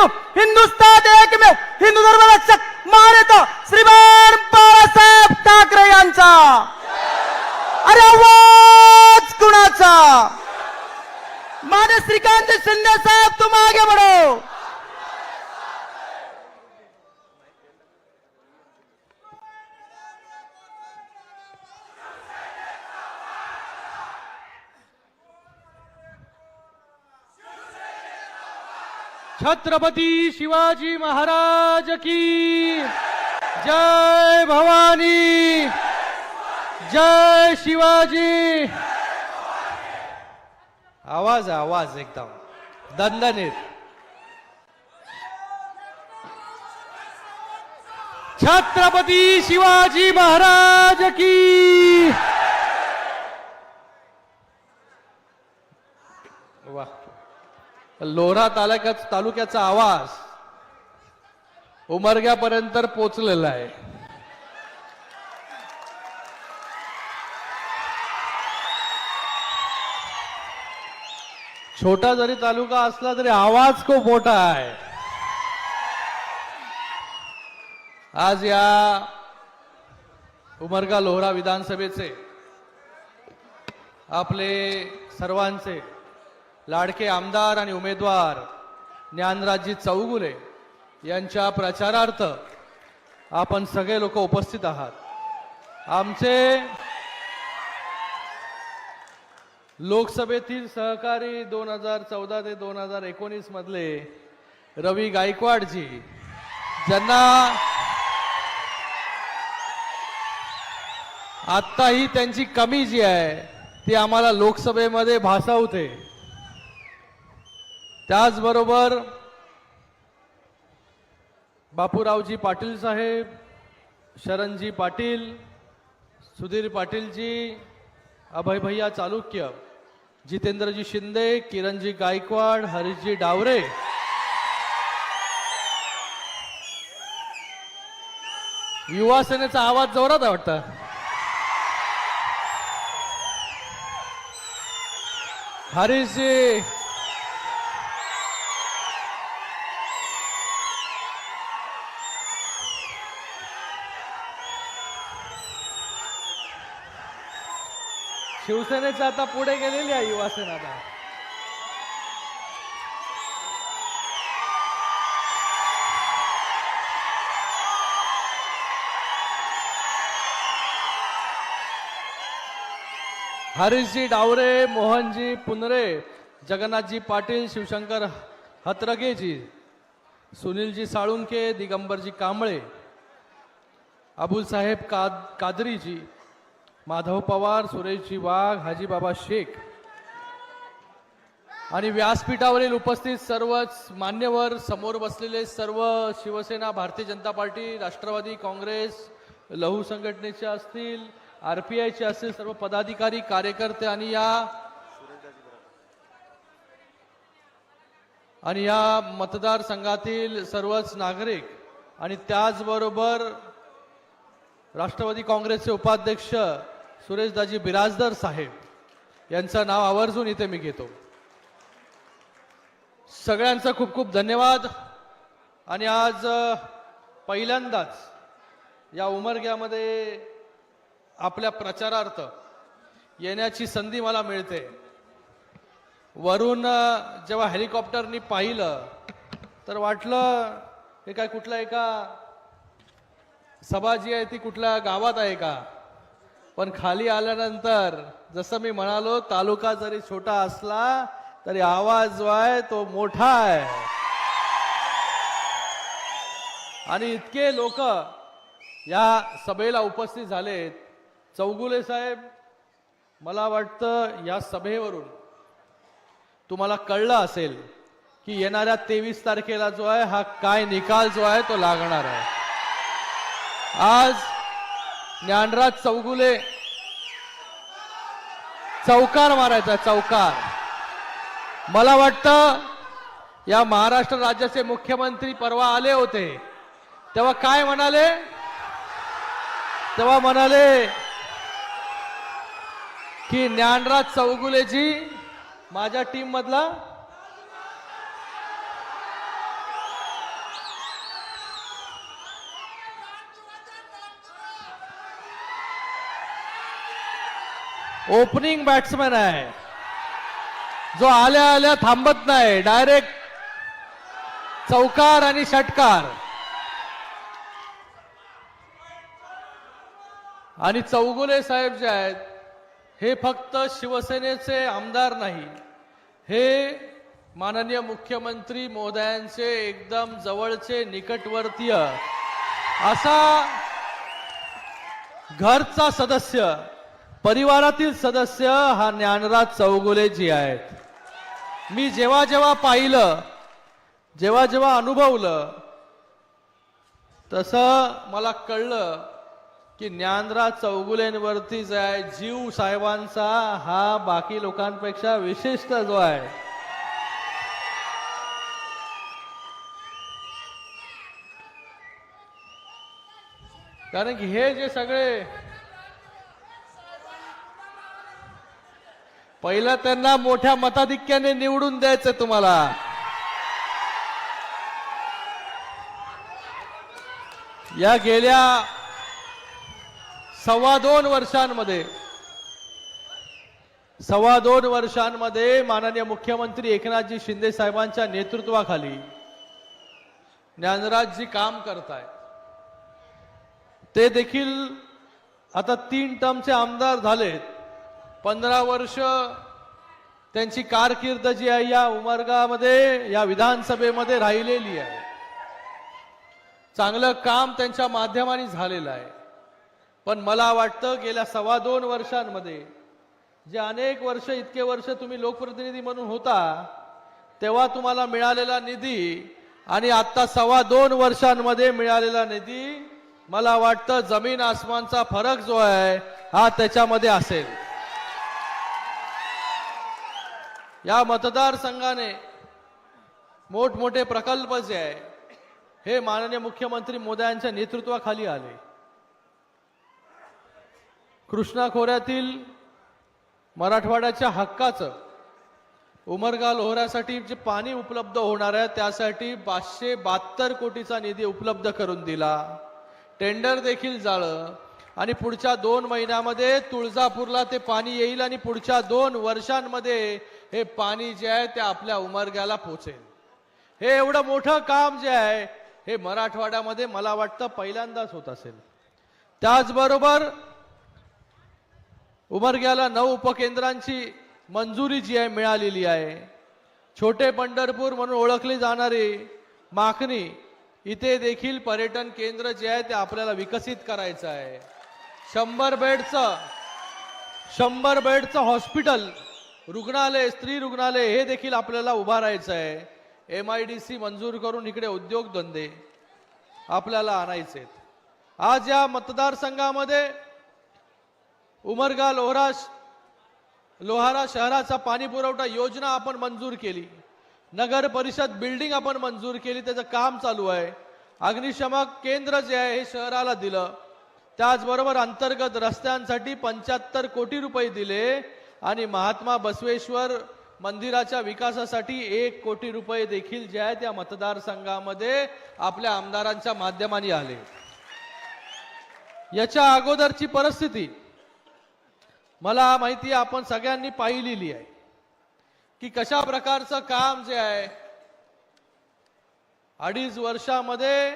हिंदू हिंदुस्तान एक में हिंदू धर्म रक्षक मान्यता श्रीमान बाळासाहेब ठाकरे यांचा अरे आवाज कुणाचा माने श्रीकांत शिंदे साहेब तुम आगे बढ़ो छत्रपती शिवाजी महाराज की। जय भवानी। जय शिवाजी। आवाज आवाज एकदम. दणदणीत. छत्रपती शिवाजी महाराज की। वा लोहरा तालुक्यात तालुक्याचा आवाज? उमरग्यापर्यंत पोचलेला आहे. छोटा जरी तालुका असला तरी आवाज खूप मोठा आहे. आज या उमरगा लोहरा विधानसभेचे आपले सर्वांचे लाडके आमदार आणि उमेदवार ज्ञानराजी चौगुले यांच्या प्रचारार्थ आपण सगळे लोक उपस्थित आहात. आमचे लोकसभेतील सहकारी दोन हजार चौदा ते दोन हजार एकोणीस मधले रवी गायकवाडजी ज्यांना आत्ताही त्यांची कमी जी आहे ती आम्हाला लोकसभेमध्ये भासावते. त्याचबरोबर बापूरावजी पाटील साहेब शरणजी पाटील सुधीर पाटीलजी अभय भैया चालुक्य जितेंद्रजी शिंदे किरणजी गायकवाड हरीशजी डावरे. युवा सेनेचा आवाज जोरात वाटतं. हरीशजी शिवसेनेच्या आता पुढे गेलेली आहे युवासेना आता. हरीशजी डावरे मोहनजी पुनरे जगन्नाथजी पाटील शिवशंकर हतरगेजी सुनीलजी साळुंके दिगंबरजी कांबळे अबुल साहेब काद कादरीजी माधव पवार सुरेशजी वाघ हाजीबाबा शेख. आणि व्यासपीठावरील उपस्थित सर्वच मान्यवर समोर बसलेले सर्व शिवसेना भारतीय जनता पार्टी राष्ट्रवादी काँग्रेस लहू संघटनेचे असतील आर पी आयचे असतील सर्व पदाधिकारी कार्यकर्ते आणि या आणि या मतदारसंघातील सर्वच नागरिक आणि त्याचबरोबर राष्ट्रवादी काँग्रेसचे उपाध्यक्ष सुरेशदाजी बिराजदार साहेब यांचं नाव आवर्जून इथे मी घेतो. सगळ्यांचा खूप खूप धन्यवाद. आणि आज पहिल्यांदाच या उमरग्यामध्ये आपल्या प्रचारार्थ येण्याची संधी मला मिळते. वरून जेव्हा हेलिकॉप्टरनी पाहिलं तर वाटलं हे काय कुठल्या एका सभा जी आहे ती कुठल्या गावात आहे का? पण खाली आल्यानंतर जसं मी म्हणालो तालुका जरी छोटा असला तरी आवाज जो आहे तो मोठा आहे. आणि इतके लोक या सभेला उपस्थित झालेत. चौगुले साहेब मला वाटतं या सभेवरून तुम्हाला कळलं असेल की येणाऱ्या तेवीस तारखेला जो आहे हा काय निकाल जो आहे तो लागणार आहे. आज ज्ञानराज चौगुले चौकार मारायचा चौकार. मला वाटतं या महाराष्ट्र राज्याचे मुख्यमंत्री परवा आले होते. तेव्हा काय म्हणाले? तेव्हा म्हणाले की ज्ञानराज चौगुलेजी माझ्या टीम मधला ओपनिंग बॅट्समॅन आहे. जो आल्या आल्या थांबत नाही. डायरेक्ट चौकार आणि षटकार. आणि चौगुले साहेब जे आहेत हे फक्त शिवसेनेचे आमदार नाही. हे माननीय मुख्यमंत्री मोदयांचे एकदम जवळचे निकटवर्तीय असा घरचा सदस्य परिवारातील सदस्य हा ज्ञानराज चौगुलेजी आहेत. मी जेव्हा जेव्हा पाहिलं जेव्हा जेव्हा अनुभवलं तसं मला कळलं की ज्ञानराज चौगुलेंवरती जो आहे जीव साहेबांचा हा बाकी लोकांपेक्षा विशिष्ट जो आहे. कारण की हे जे सगळे पहिलं त्यांना मोठ्या मताधिक्याने निवडून द्यायचं तुम्हाला. या गेल्या सव्वा दोन वर्षांमध्ये सव्वा दोन वर्षांमध्ये माननीय मुख्यमंत्री एकनाथजी शिंदे साहेबांच्या नेतृत्वाखाली ज्ञानराजजी काम करताय ते देखील आता तीन टर्मचे आमदार झालेत. पंधरा वर्ष त्यांची कारकीर्द जी आहे या उमरगामध्ये या विधानसभेमध्ये राहिलेली आहे. चांगलं काम त्यांच्या माध्यमाने झालेलं आहे. पण मला वाटतं गेल्या सव्वा दोन वर्षांमध्ये जे अनेक वर्ष इतके वर्ष तुम्ही लोकप्रतिनिधी म्हणून होता तेव्हा तुम्हाला मिळालेला निधी आणि आत्ता सव्वा दोन वर्षांमध्ये मिळालेला निधी मला वाटतं जमीन आसमानचा फरक जो आहे हा त्याच्यामध्ये असेल. या मतदारसंघाने मोठमोठे प्रकल्प जे आहे हे माननीय मुख्यमंत्री मोदयांच्या नेतृत्वाखाली आले. कृष्णा खोऱ्यातील मराठवाड्याच्या हक्काचं उमरगा लोहऱ्यासाठी जे पाणी उपलब्ध होणार आहे त्यासाठी पाचशे बहात्तर कोटीचा निधी उपलब्ध करून दिला. टेंडर देखील जाळं आणि पुढच्या दोन महिन्यामध्ये तुळजापूरला ते पाणी येईल आणि पुढच्या दोन वर्षांमध्ये हे पाणी जे आहे ते आपल्या उमरग्याला पोचेल. हे एवढं मोठं काम जे आहे हे मराठवाड्यामध्ये मला वाटतं पहिल्यांदाच होत असेल. त्याचबरोबर उमरग्याला नऊ उपकेंद्रांची मंजुरी जी आहे मिळालेली आहे. छोटे पंढरपूर म्हणून ओळखली जाणारी माखणी इथे देखील पर्यटन केंद्र जे आहे ते आपल्याला विकसित करायचं आहे. शंभर बेडचं शंभर बेडचं हॉस्पिटल रुग्णालय स्त्री रुग्णालय हे देखील आपल्याला उभारायचं आहे. एम आय डी सी मंजूर करून इकडे उद्योगधंदे आपल्याला आणायचे आज या मतदारसंघामध्ये उमरगा लोहरा लोहारा शहराचा पाणी पुरवठा योजना आपण मंजूर केली. नगर परिषद बिल्डिंग आपण मंजूर केली त्याचं काम चालू आहे. अग्निशमक केंद्र जे आहे हे शहराला दिलं. त्याचबरोबर अंतर्गत रस्त्यांसाठी पंच्याहत्तर कोटी रुपये दिले. आणि महात्मा बसवेश्वर मंदिराच्या विकासासाठी एक कोटी रुपये देखील जे आहे त्या मतदारसंघामध्ये आपल्या आमदारांच्या माध्यमाने आले. याच्या अगोदरची परिस्थिती मला माहिती आपण सगळ्यांनी पाहिलेली आहे की कशा प्रकारचं काम जे आहे अडीच वर्षामध्ये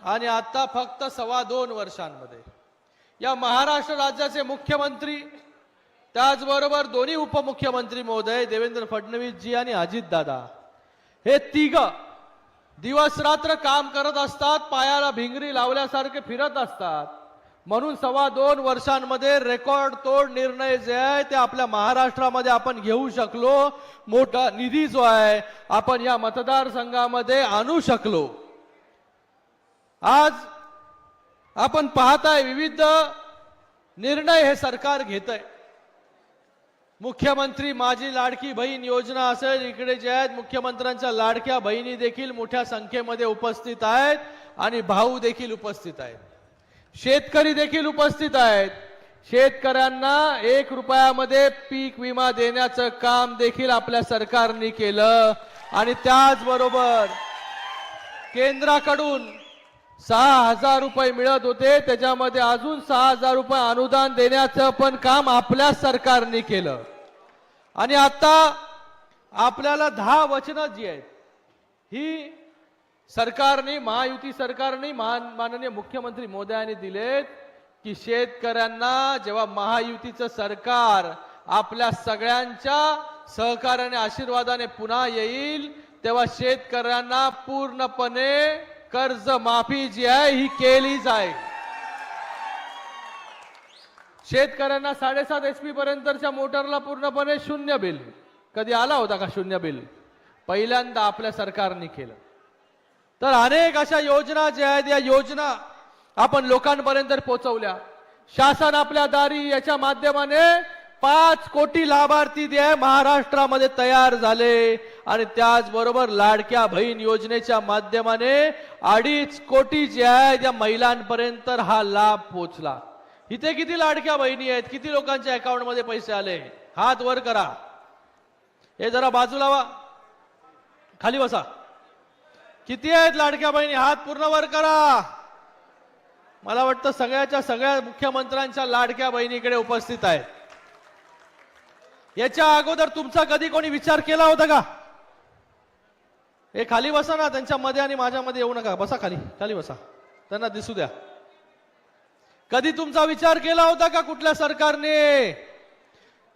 आणि आता फक्त सव्वा दोन वर्षांमध्ये. या महाराष्ट्र राज्याचे मुख्यमंत्री त्याचबरोबर दोन्ही उपमुख्यमंत्री महोदय देवेंद्र फडणवीसजी आणि अजितदादा हे तिघ दिवस रात्र काम करत असतात पायाला भिंगरी लावल्यासारखे फिरत असतात. म्हणून सव्वा दोन वर्षांमध्ये रेकॉर्ड तोड निर्णय जे आहे ते आपल्या महाराष्ट्रामध्ये आपण घेऊ शकलो. मोठा निधी जो आहे आपण या मतदारसंघामध्ये आणू शकलो. आज आपण पाहताय विविध निर्णय हे सरकार घेत आहे मुख्यमंत्री माझी लाडकी बहीण योजना असेल इकडे जे आहेत मुख्यमंत्र्यांच्या लाडक्या बहिणी देखील मोठ्या संख्येमध्ये उपस्थित आहेत आणि भाऊ देखील उपस्थित आहेत. शेतकरी देखील उपस्थित आहेत. शेतकऱ्यांना एक रुपयामध्ये पीक विमा देण्याचं काम देखील आपल्या सरकारने केलं आणि त्याचबरोबर केंद्राकडून सहा हजार रुपये मिळत होते. त्याच्यामध्ये अजून सहा हजार रुपये अनुदान देण्याचं पण काम आपल्या सरकारने केलं. आणि आता आपल्याला दहा वचनं जी आहेत ही सरकारने महायुती सरकारने मान माननीय मुख्यमंत्री मोदयांनी दिलेत की शेतकऱ्यांना जेव्हा महायुतीचं सरकार आपल्या सगळ्यांच्या सहकार्याने आशीर्वादाने पुन्हा येईल तेव्हा शेतकऱ्यांना पूर्णपणे कर्ज माफी जी आहे ही केली जाईल. शेतकऱ्यांना साडेसात एच पी पर्यंतच्या मोटरला पूर्णपणे शून्य बिल. कधी आला होता का शून्य बिल? पहिल्यांदा आपल्या सरकारने केलं. तर अनेक अशा योजना ज्या आहेत या योजना आपण लोकांपर्यंत पोहोचवल्या शासन आपल्या दारी याच्या माध्यमाने पाच कोटी लाभार्थी जे आहे महाराष्ट्रामध्ये तयार झाले. आणि त्याचबरोबर लाडक्या बहीण योजनेच्या माध्यमाने अडीच कोटी जे आहे त्या महिलांपर्यंत हा लाभ पोहोचला इथे किती लाडक्या बहिणी आहेत? किती लोकांच्या अकाउंटमध्ये पैसे आले? हात वर करा. हे जरा बाजूला वा खाली बसा. किती आहेत लाडक्या बहिणी? हात पूर्ण वर करा. मला वाटतं सगळ्याच्या सगळ्या मुख्यमंत्र्यांच्या लाडक्या बहिणीकडे उपस्थित आहेत. याच्या अगोदर तुमचा कधी कोणी विचार केला होता का? हे खाली बसा ना त्यांच्या मध्ये आणि माझ्यामध्ये येऊ नका. बसा खाली खाली बसा. त्यांना दिसू द्या. कधी तुमचा विचार केला होता का कुठल्या सरकारने?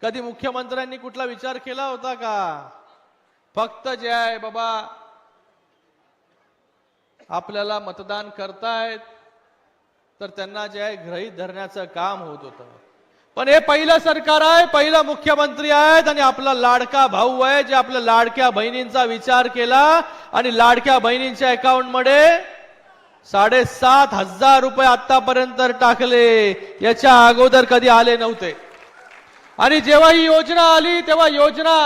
कधी मुख्यमंत्र्यांनी कुठला विचार केला होता का? फक्त जे आहे बाबा आपल्याला मतदान करतायत तर त्यांना जे आहे ग्रहित धरण्याचं काम होत होतं. पण हे पहिलं सरकार आहे पहिला मुख्यमंत्री आहेत आणि आपला लाडका भाऊ आहे जे आपल्या लाडक्या बहिणींचा विचार केला आणि लाडक्या बहिणींच्या अकाउंटमध्ये साडेसात हजार रुपये आतापर्यंत टाकले. याच्या अगोदर कधी आले नव्हते. आणि जेव्हा ही योजना आली तेव्हा योजना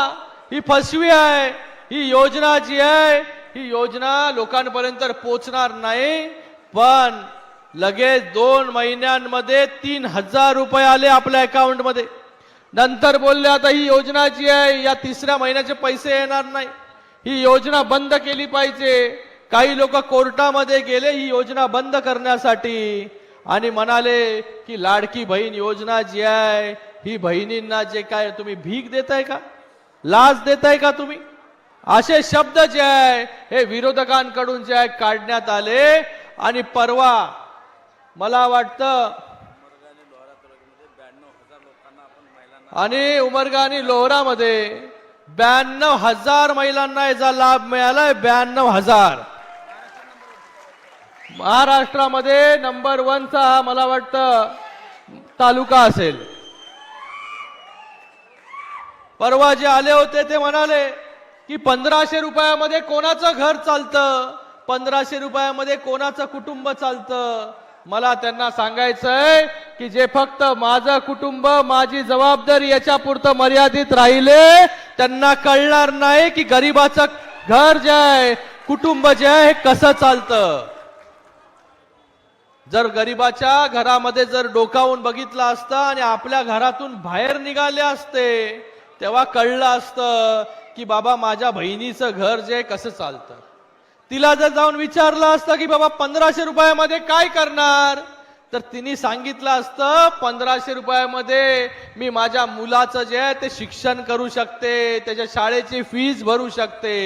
ही फसवी आहे. ही योजना जी आहे ही योजना लोकांपर्यंत पोचणार नाही. पण लगेच दोन महिन्यांमध्ये तीन हजार रुपये आले आपल्या अकाउंटमध्ये नंतर बोलले आता ही योजना जी आहे या तिसऱ्या महिन्याचे पैसे येणार नाही. ही योजना बंद केली पाहिजे. काही लोक कोर्टामध्ये गेले ही योजना बंद करण्यासाठी आणि म्हणाले की लाडकी बहीण योजना जी आहे ही बहिणींना जे काय तुम्ही भीक देताय का? लाच देताय का तुम्ही? असे शब्द जे आहे हे विरोधकांकडून जे आहे काढण्यात आले आणि परवा मला वाटतं आणि उमरगा आणि लोहरामध्ये ब्याण्णव हजार महिलांना याचा लाभ मिळालाय ब्याण्णव हजार. महाराष्ट्रामध्ये नंबर वनचा हा मला वाटतं तालुका असेल. परवा जे आले होते ते म्हणाले की पंधराशे रुपयामध्ये कोणाचं घर चालतं? पंधराशे रुपयामध्ये कोणाचं कुटुंब चालतं? मला त्यांना सांगायचंय की जे फक्त माझं कुटुंब माझी जबाबदारी याच्या पुरतं मर्यादित राहिले त्यांना कळणार नाही की गरीबाचं घर जे आहे कुटुंब जे आहे हे कसं चालतं. जर गरीबाच्या घरामध्ये जर डोकावून बघितलं असतं आणि आपल्या घरातून बाहेर निघाले असते तेव्हा कळलं असतं की बाबा माझ्या बहिणीचं घर जे आहे कसं चालतं. तिला जर जाऊन विचारलं असतं की बाबा पंधराशे रुपयामध्ये काय करणार? तर तिने सांगितलं असतं पंधराशे रुपयामध्ये मी माझ्या मुलाचं जे आहे ते शिक्षण करू शकते त्याच्या शाळेची फीज भरू शकते.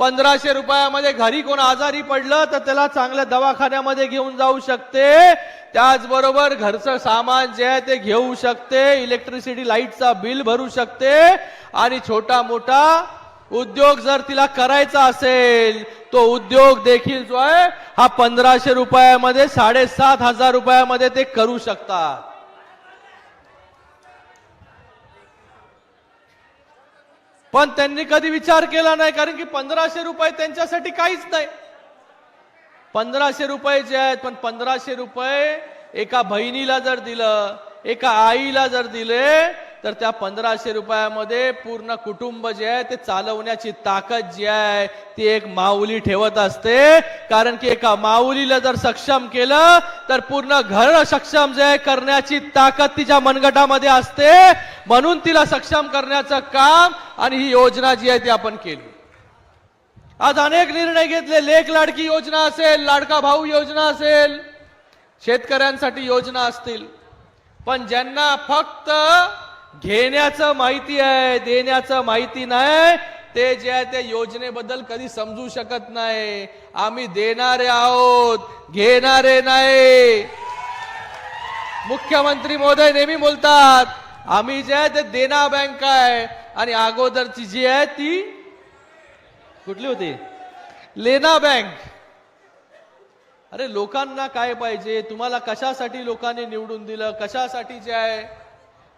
पंधराशे रुपयामध्ये घरी कोण आजारी पडलं तर त्याला चांगल्या दवाखान्यामध्ये घेऊन जाऊ शकते. त्याचबरोबर घरचं सामान जे आहे ते घेऊ शकते इलेक्ट्रिसिटी लाईटचा बिल भरू शकते. आणि छोटा मोठा उद्योग जर तिला करायचा असेल तो उद्योग देखील जो आहे हा पंधराशे रुपयामध्ये साडेसात हजार रुपयामध्ये ते करू शकतात. पण त्यांनी कधी विचार केला नाही कारण की पंधराशे रुपये त्यांच्यासाठी काहीच नाही. पंधराशे रुपये जे आहेत पण पंधराशे रुपये एका बहिणीला जर दिलं एका आईला जर दिले तर त्या पंधराशे रुपयामध्ये पूर्ण कुटुंब जे आहे ते चालवण्याची ताकद जी आहे ती एक माऊली ठेवत असते. कारण की एका माऊलीला जर सक्षम केलं तर पूर्ण घर सक्षम जे आहे करण्याची ताकद तिच्या मनगटामध्ये असते. म्हणून तिला सक्षम करण्याचं काम आणि ही योजना जी आहे ती आपण केली. आज अनेक निर्णय घेतले. लेख लाडकी योजना असेल लाडका भाऊ योजना असेल शेतकऱ्यांसाठी योजना असतील. पण ज्यांना फक्त घेण्याचं माहिती आहे देण्याचं माहिती नाही. ते जे आहे ते योजनेबद्दल कधी समजू शकत नाही. आम्ही देणारे आहोत घेणारे नाही. मुख्यमंत्री महोदय नेहमी बोलतात आम्ही जे आहे ते देना बँक आहे. आणि अगोदरची जी आहे ती कुठली होती? लेना बँक. अरे लोकांना काय पाहिजे? तुम्हाला कशासाठी लोकांनी निवडून दिलं? कशासाठी जे आहे?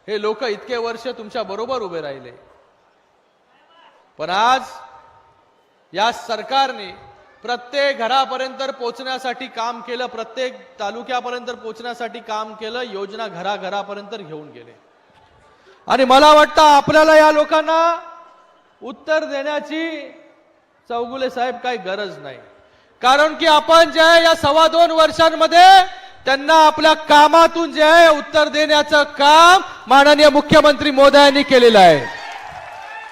हे लोक इतके वर्ष तुमच्या बरोबर उभे राहिले. पण आज या सरकारने प्रत्येक घरापर्यंत पोचण्यासाठी काम केलं प्रत्येक तालुक्यापर्यंत पोचण्यासाठी काम केलं योजना घराघरापर्यंत घेऊन गेले. आणि मला वाटतं आपल्याला या लोकांना उत्तर देण्याची चौगुले साहेब काही गरज नाही. कारण की आपण जे या सव्वा दोन वर्षांमध्ये त्यांना आपल्या कामातून जे आहे उत्तर देण्याचं काम माननीय मुख्यमंत्री मोदयांनी केलेलं आहे.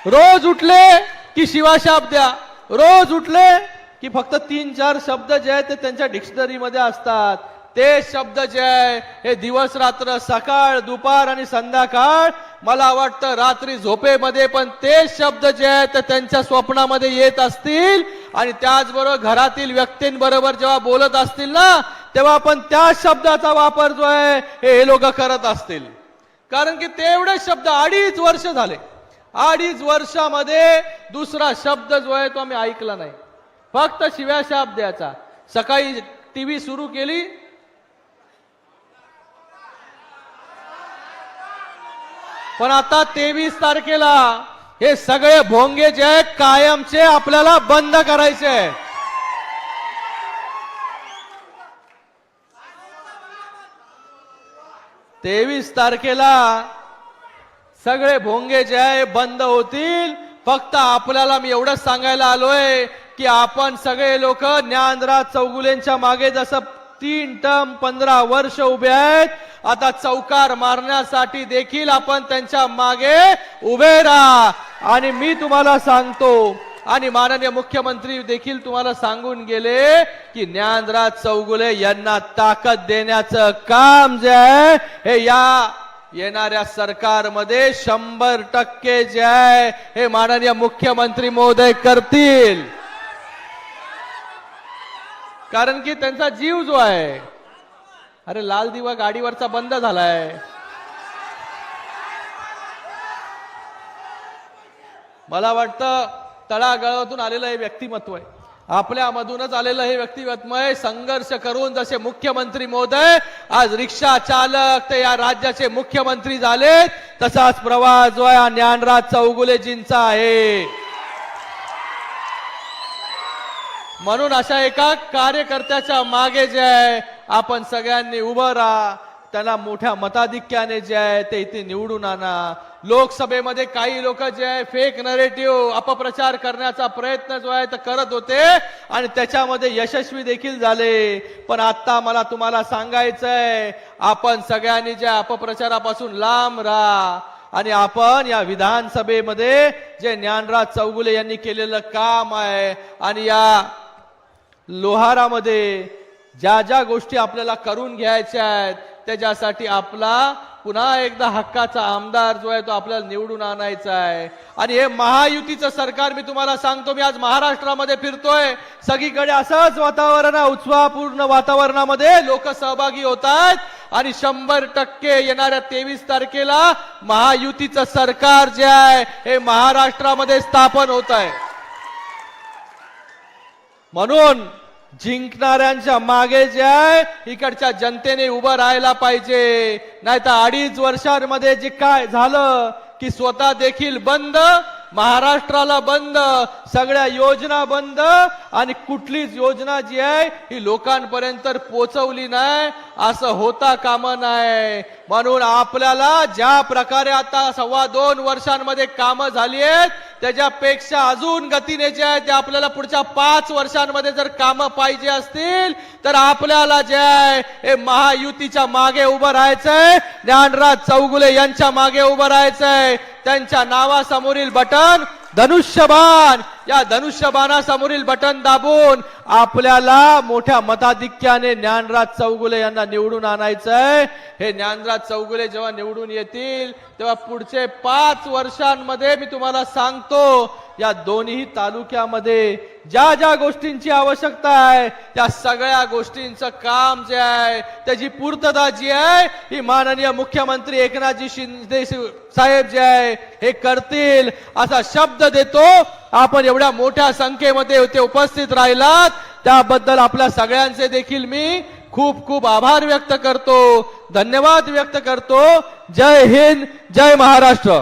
रोज उठले की शिवाशाप द्या. रोज उठले की फक्त तीन चार शब्द जे आहेत ते त्यांच्या डिक्शनरीमध्ये असतात. ते शब्द जे आहे हे दिवस रात्र सकाळ दुपार आणि संध्याकाळ मला वाटतं रात्री झोपेमध्ये पण ते शब्द जे आहेत ते त्यांच्या स्वप्नामध्ये येत असतील आणि त्याचबरोबर घरातील व्यक्तींबरोबर जेव्हा बोलत असतील ना तेव्हा पण त्या शब्दाचा वापर जो आहे हे लोक करत असतील. कारण की तेवढे शब्द अडीच वर्ष झाले. अडीच वर्षामध्ये दुसरा शब्द जो आहे तो आम्ही ऐकला नाही. फक्त शिव्या शाप द्यायचा सकाळी टीव्ही सुरू केली. पण आता तेवीस तारखेला हे सगळे भोंगे जे कायमचे आपल्याला बंद करायचे आहे तेवीस तारखेला सगळे भोंगे जे आहे बंद होतील. फक्त आपल्याला मी एवढंच सांगायला आलोय की आपण सगळे लोक ज्ञानराज चौगुलेंच्या मागे जसं तीन टर्म पंधरा वर्ष उभे आहेत आता चौकार मारण्यासाठी देखील आपण त्यांच्या मागे उभे राहा. आणि मी तुम्हाला सांगतो आणि माननीय मुख्यमंत्री देखील तुम्हाला सांगून गेले की ज्ञानराज चौगुले यांना ताकद देण्याचं काम जे आहे हे या येणाऱ्या सरकारमध्ये शंभर टक्के जे आहे हे माननीय मुख्यमंत्री महोदय करतील. कारण की त्यांचा जीव जो आहे अरे लाल दिवा गाडीवरचा बंद झालाय. मला वाटतं तळागाळातून आलेलं हे व्यक्तिमत्व आहे. आपल्यामधूनच आलेलं हे व्यक्तिमत्व आहे. संघर्ष करून जसे मुख्यमंत्री मोदय आज रिक्षा चालक ते या राज्याचे मुख्यमंत्री झालेत तसाच प्रवास जो आहे ज्ञानराज चौगुलेजींचा आहे. म्हणून अशा एका कार्यकर्त्याच्या मागे जे आहे आपण सगळ्यांनी उभं राहा. त्यांना मोठ्या मताधिक्याने जे आहे ते इथे निवडून आणा. लोकसभेमध्ये काही लोक जे आहे फेक नरेटिव्ह अपप्रचार करण्याचा प्रयत्न जो आहे तर करत होते आणि त्याच्यामध्ये यशस्वी देखील झाले. पण आता मला तुम्हाला सांगायचंय आपण सगळ्यांनी ज्या अपप्रचारापासून लांब राहा आणि आपण या विधानसभेमध्ये जे ज्ञानराज चौगुले यांनी केलेलं काम आहे आणि या लोहारामध्ये ज्या ज्या गोष्टी आपल्याला करून घ्यायच्या आहेत त्याच्यासाठी आपला पुन्हा एकदा हक्काचा आमदार जो आहे तो आपल्याला निवडून आणायचा आहे. आणि हे महायुतीचं सरकार मी तुम्हाला सांगतो मी आज महाराष्ट्रामध्ये फिरतोय. सगळीकडे असंच वातावरण आहे उत्साहपूर्ण वातावरणामध्ये लोक सहभागी होत आहेत आणि शंभर टक्के येणाऱ्या तेवीस तारखेला महायुतीचं सरकार जे आहे हे महाराष्ट्रामध्ये स्थापन होत आहे. म्हणून जिंकणाऱ्यांच्या मागे जे आहे इकडच्या जनतेने उभं राहायला पाहिजे. नाही तर अडीच वर्षांमध्ये जे काय झालं की स्वतः देखील बंद महाराष्ट्राला बंद सगळ्या योजना बंद आणि कुठलीच योजना जी आहे ही लोकांपर्यंत पोचवली नाही. असं होता कामा नाही. म्हणून आपल्याला ज्या प्रकारे आता सव्वा दोन वर्षांमध्ये कामं झाली आहेत त्याच्यापेक्षा अजून गतीने जे आहे ते आपल्याला पुढच्या पाच वर्षांमध्ये जर कामं पाहिजे असतील तर आपल्याला जे आहे हे महायुतीच्या मागे उभं राहायचंय. ज्ञानराज चौगुले यांच्या मागे उभं राहायचंय. त्यांच्या नावासमोरील बटन धनुष्यबाण. या धनुष्यबाणासमोरील बटन दाबून आपल्याला मोठ्या मताधिक्याने ज्ञानराज चौगुले यांना निवडून आणायचंय. हे ज्ञानराज चौगुले जेव्हा निवडून येतील तेव्हा पुढचे पाच वर्षांमध्ये मी तुम्हाला सांगतो या दोन्ही तालुक्यामध्ये ज्या ज्या गोष्टींची आवश्यकता आहे त्या सगळ्या गोष्टींचं काम जे आहे त्याची पूर्तता जी आहे ही माननीय मुख्यमंत्री एकनाथजी शिंदे साहेब जे आहे हे करतील. असा शब्द देतो आपण एवढ्या मोठ्या संख्येमध्ये ते उपस्थित राहिलात. त्याबद्दल आपल्या सगळ्यांचे देखील मी खूप खूप आभार व्यक्त करतो. धन्यवाद व्यक्त करतो. जय हिंद जय महाराष्ट्र.